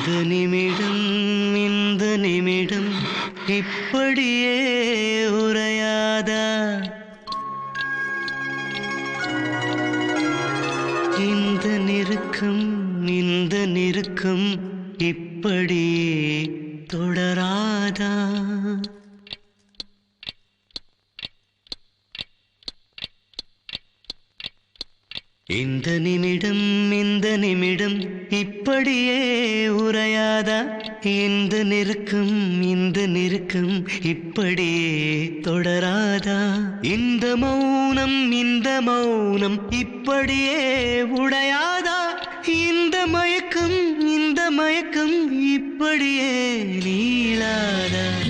இந்த நிமிடம் இந்த நிமிடம் இப்படியே உரையாதா? இந்த நெருக்கம் இந்த நெருக்கம் இப்படியே தொடராதா? இந்த நிமிடம் இந்த நிமிடம் இப்படியே இந்த நெருக்கம் இந்த நெருக்கம் இப்படியே தொடராதா? இந்த மௌனம் இந்த மௌனம் இப்படியே உடையாதா? இந்த மயக்கம் இந்த மயக்கம் இப்படியே நீளாதா?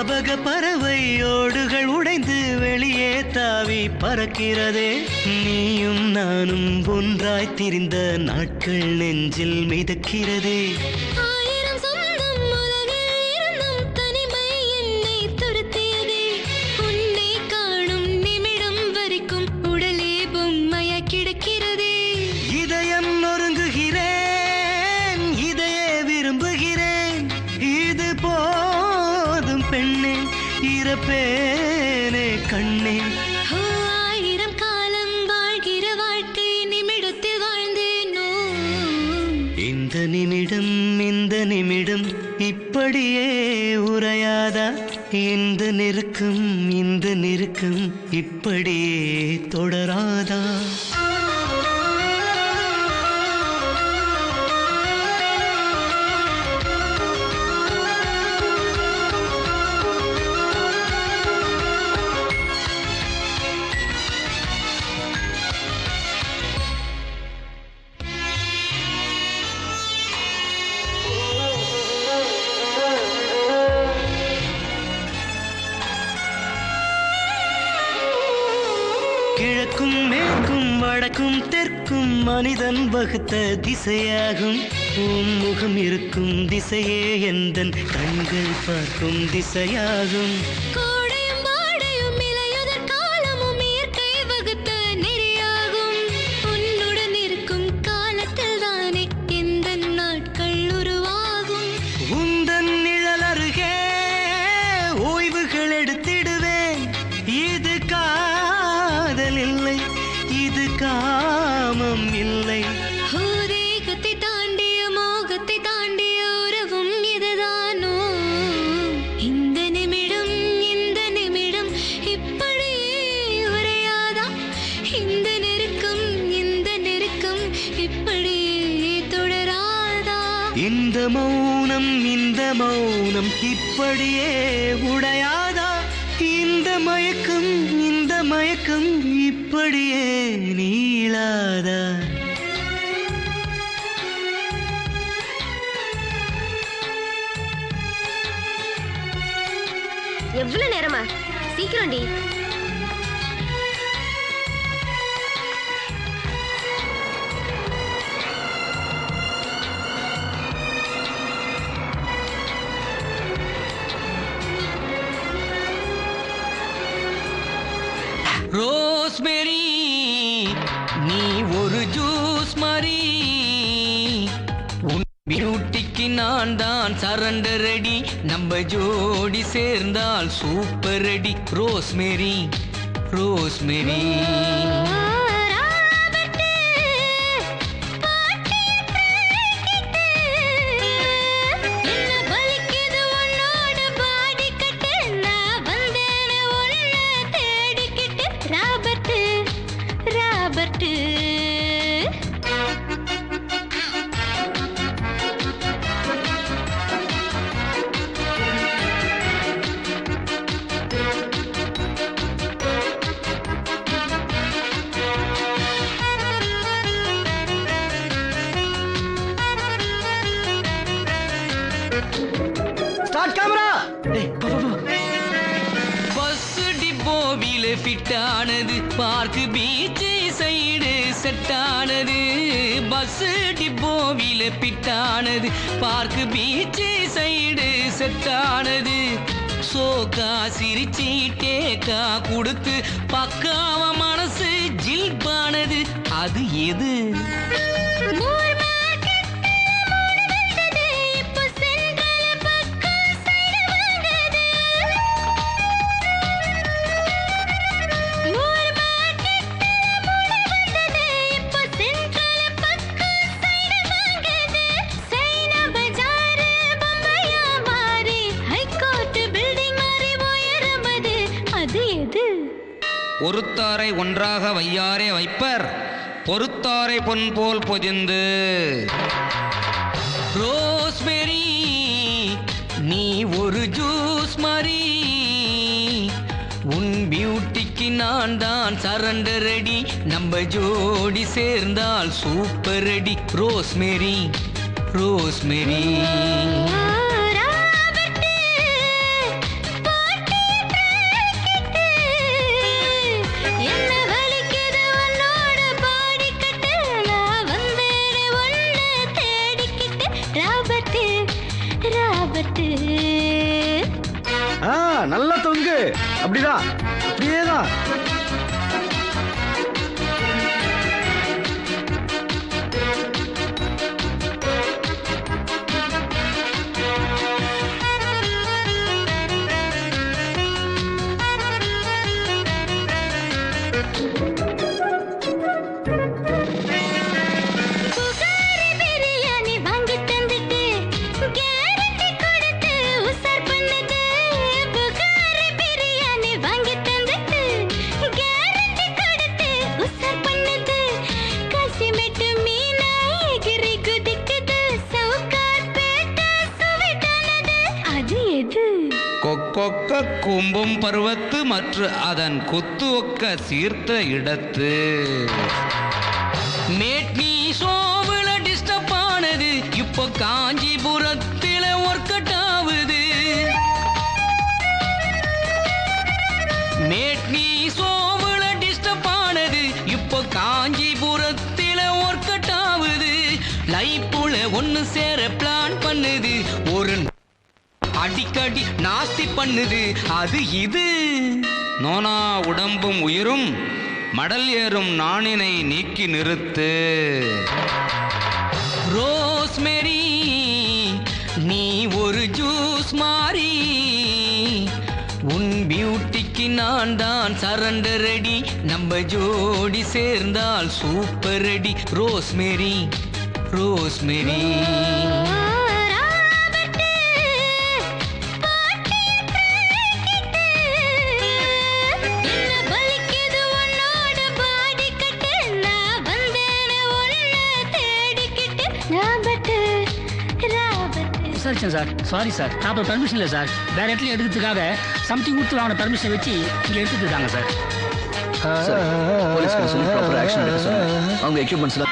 ஞாபக பறவை ஓடுகள் உடைந்து வெளியே தாவி பறக்கிறதே. நீயும் நானும் ஒன்றாய் திரிந்த நாட்கள் நெஞ்சில் மிதக்கிறதே. இறப்பேனே கண்ணே. ஆயிரம் காலம் வாழ்கிற வாழ்க்கை நிமிடத்தில் வாழ்ந்தேனோ? இந்த நிமிடம் இந்த நிமிடம் இப்படியே உரையாதா இந்த நெருக்கம் இந்த நெருக்கம் இப்படியே வடக்கும் தெற்கும் மனிதன் வகுத்த திசையாகும். உன் முகம் இருக்கும் திசையே எந்தன் கண்கள் பார்க்கும் திசையாகும். அப்படியே உடையாதா? இந்த மயக்கம் இந்த மயக்கம் இப்படியே நீளாதா? எவ்வளவு நேரமா? சீக்கிரம் டி ஜோடி சேர்ந்தால் super ready rosemary rosemary. Start camera bus டிப்போவில fit ஆனது பார்க் பீச் சைடு செட் ஆனது. பஸ் டிப்போவில ஃபிட் ஆனது பார்க் பீச் சைடு செட் ஆனது. சோக்கா சிரிச்சி டேக்கா கொடுத்து பக்காவ மனசு ஜில்பானது. அது எது? பொறுத்தாரை ஒன்றாக வையாரே வைப்பர் பொறுத்தாரை பொன் போல் பொதிந்து. ரோஸ்மெரி நீ ஒரு ஜூஸ் மாதிரி உன் பியூட்டிக்கு நான் தான் சரண்டர் ரெடி. நம்ம ஜோடி சேர்ந்தால் சூப்பர் ரெடி. Rosemary rosemary. அப்படிதான். அப்படியேதான். பருவத்து மற்றும் அதன் குத்துவக்க சீர்த்த இடத்து. மேட்னி சோவில டிஸ்டர்ப் ஆனது இப்ப காஞ்சிபுரத்தில ஒர்க் அவுட் ஆகுது மேட்னி சோவில டிஸ்டர்ப் ஆனது இப்போ காஞ்சிபுரத்தில ஒர்க் அவுட் ஆகுது லைப்புல ஒன்னு சேர அடிக்கடி நாஸ்தி பண்ணுது. அது இது. நோனா உடம்பும் உயிரும் மடல் ஏறும் நாணினை நீக்கி நிறுத்து. ரோஸ்மெரி நீ ஒரு ஜூஸ் மாறி உன் பியூட்டிக்கு நான் தான் சரண்டர் ரெடி. நம்ம ஜோடி சேர்ந்தால் super ready. Rosemary rosemary. விசாரிச்சேன் sir sorry sir proper permission இல்லை சார் வேற இடத்துல எடுக்கிறதுக்காக சம்திங் கொடுத்து வாங்கின பர்மிஷன் வச்சு இங்கே எடுத்துட்டாங்க சார் போலீஸ் சொல்லி ப்ராப்பர் ஆக்ஷன் எடுக்க சொன்னாங்க. அவங்க எக்யூப்மெண்ட்ஸ்ல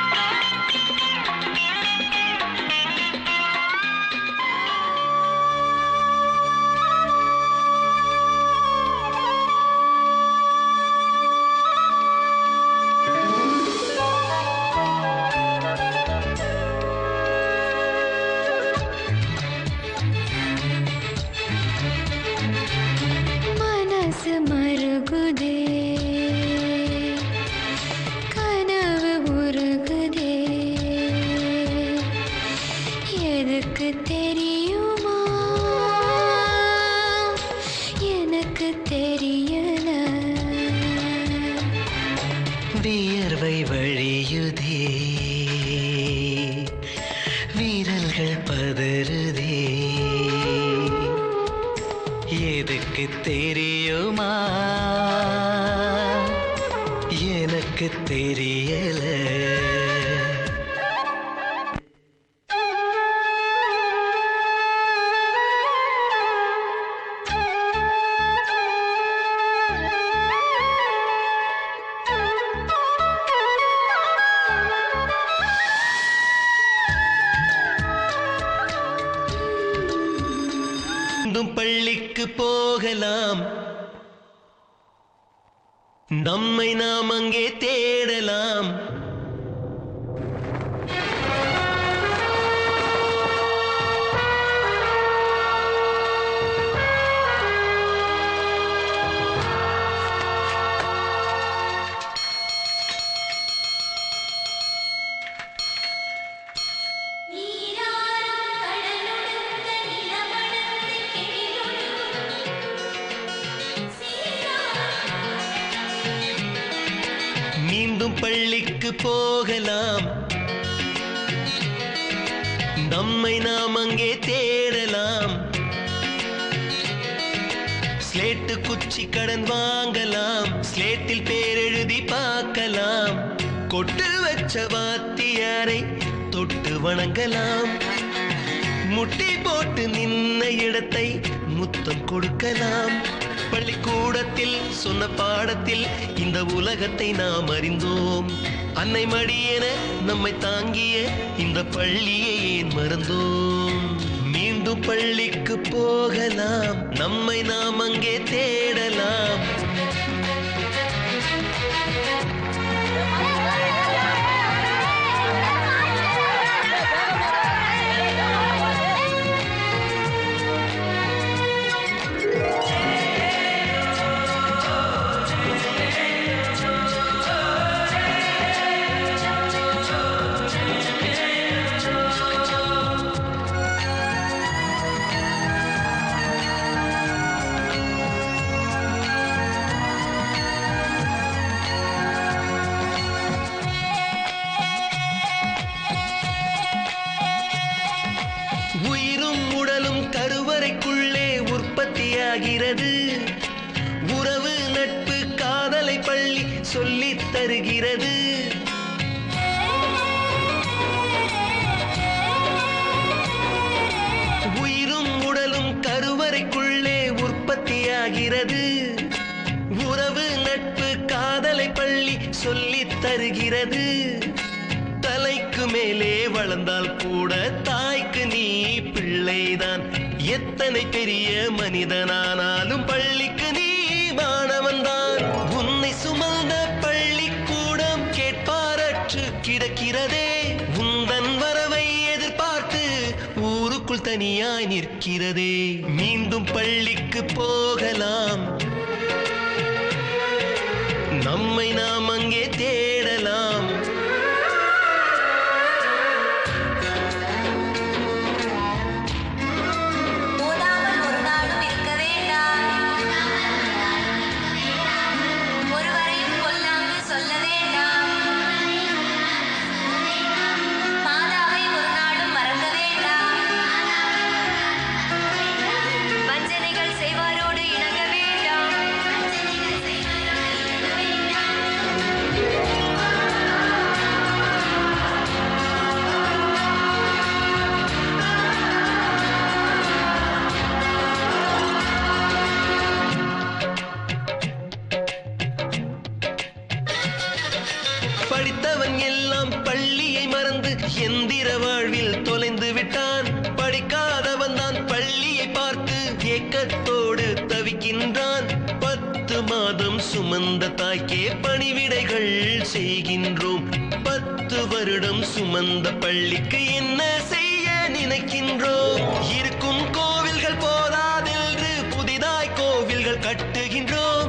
எனக்கு தெரியல ஸ்லேட்டு கடன் வாங்கலாம். ஸ்லேட்டில் பேர் எழுதி பார்க்கலாம். கொட்டு வச்ச வாத்தியாரை தொட்டு வணங்கலாம். முட்டி போட்டு நின்ன இடத்தை முத்தம் கொடுக்கலாம். பள்ளிக்கூடத்தில் சொன்ன பாடத்தில் இந்த உலகத்தை நாம் அறிந்தோம். அன்னை மடியென நம்மை தாங்கிய இந்த பள்ளியை ஏன் மறந்தோம்? மீண்டும் பள்ளிக்கு போகலாம். நம்மை நாம் அங்கே தேடலாம். ஆகிறது உறவு நட்பு காதலை பள்ளி சொல்லி தருகிறது. தலைக்கு மேலே வளர்ந்தால் கூட தாய்க்கு நீ பிள்ளைதான். எத்தனை பெரிய மனிதனானாலும் பள்ளிக்கு நீ மாணவன்தான். உன்னை சுமந்த பள்ளிக்கூடம் கேட்பாரற்று கிடக்கிறதே. உந்தன் வரவை எதிர்பார்த்து ஊருக்குள் தனியாய் நிற்கிறதே. பள்ளிக்கு போகலாம். எந்திர வாழ்வில் தொலைந்து விட்டான். படிக்காதவன் தான் பள்ளியை பார்த்து ஏக்கத்தோடு தவிக்கின்றான். பத்து மாதம் சுமந்த தாய்க்கே பணிவிடைகள் செய்கின்றோம். பத்து வருடம் சுமந்த பள்ளிக்கு என்ன செய்ய நினைக்கின்றோம்? இருக்கும் கோவில்கள் போதாதென்று புதிதாய் கோவில்கள் கட்டுகின்றோம்.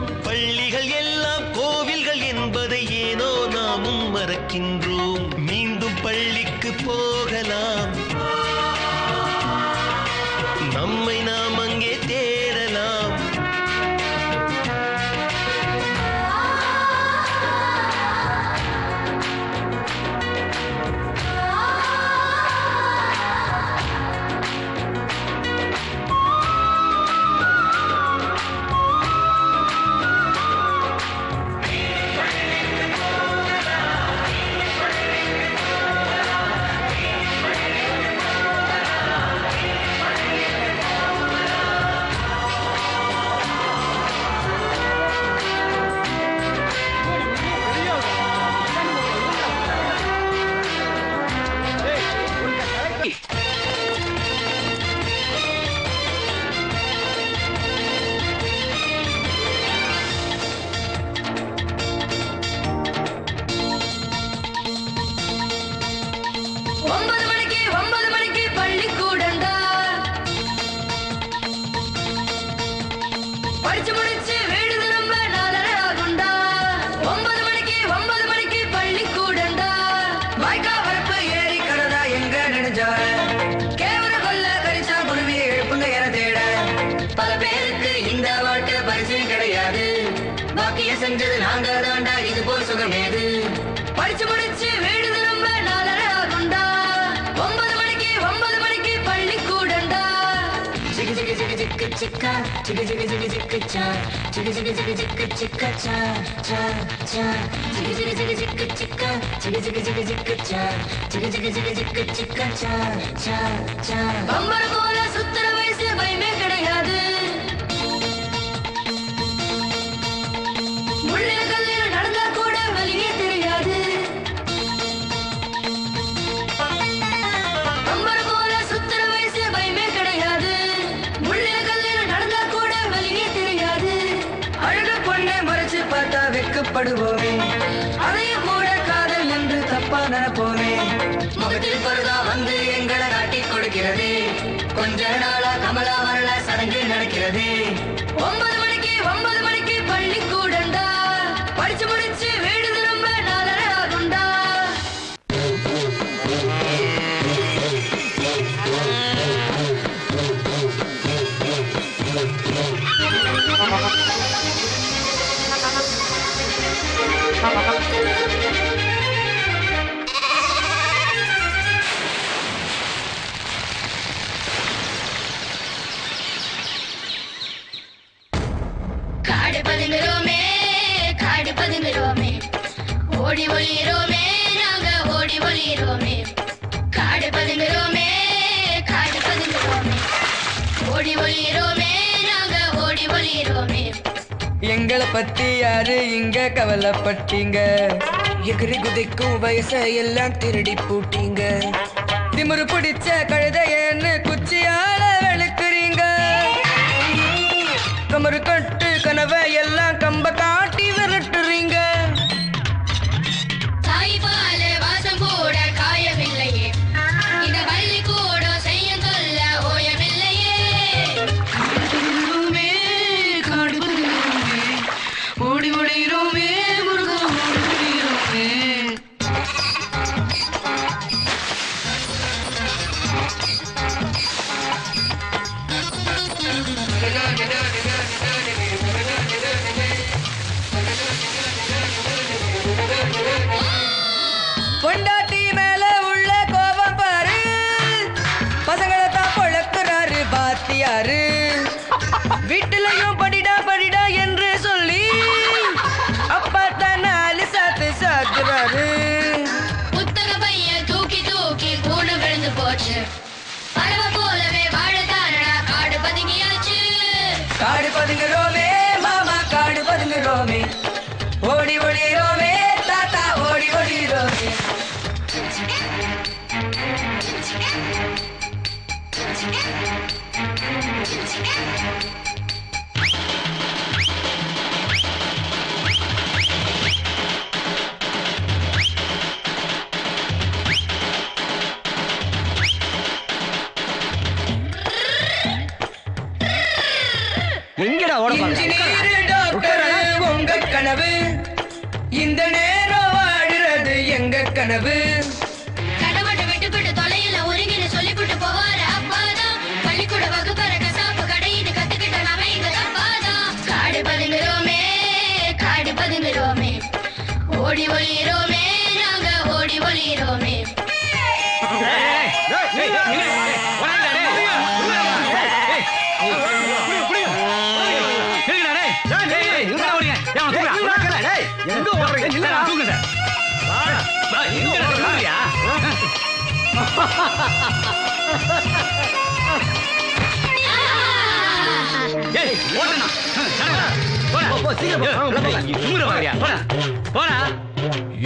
செய்ய செஞ்சது நாங்க தாண்டா இது போல் சுகமேது படிச்சு முடிச்சு வீடு திரும்ப நாலரை ஆகுண்டா ஒன்பது மணிக்கு ஒன்பது மணிக்கு பள்ளி கூடண்டா சிக்கு சிக்கு சிக்கு சிக்கு சிக்கா சிக்கு சிக்கு சிக்கு சிக்கு சா சிக்கு சிக்கு சிக்கு சிக்கு சிக்கா சா சா சா சிக்கு சிக்கு சிக்கு சிக்கு சிக்கா சிக்கு சிக்கு சிக்கு சிக்கு சா சிக்கு சிக்கு சிக்கு சிக்கு சிக்கா சா சா சா பம்பர போல சுத்தரவு வெக்கப்படுவோமே かかって。பட்டீங்க. எகிரி குதிக்கும் வயசை எல்லாம் திருடி பூட்டீங்க. திமுரு பிடிச்ச கழுதையன்னு கனவு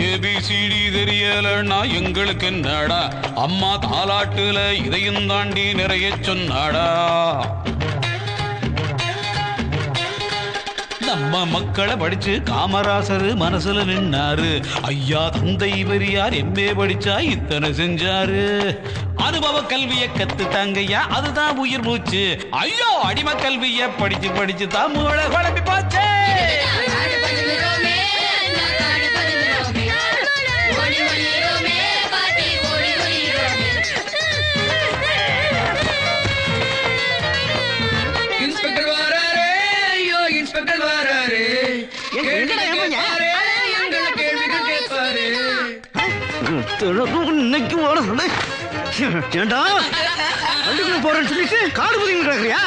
ஏபிசிடி தெரியலன்னா எங்களுக்கு என்னடா? அம்மா தாலாட்டுல இதையும் தாண்டி நிறைய சொன்னாடா. நம்ம மக்களை படிச்சு காமராசர் மனசுல நின்னாரு. ஐயா தந்தை பெரியார் எம்ஏ படிச்சா இத்தனை செஞ்சாரு. அனுபவ கல்விய கத்துட்டாங்கய்யா அதுதான் உயிர் மூச்சு. ஐயோ அடிமை கல்விய படிச்சு படிச்சு தான் மூளை குழம்பி பார்த்தேன் இன்னைக்கு ஏண்டா போறேன்னு சொல்லிட்டு காடு புதிங்க கிடக்குறியா?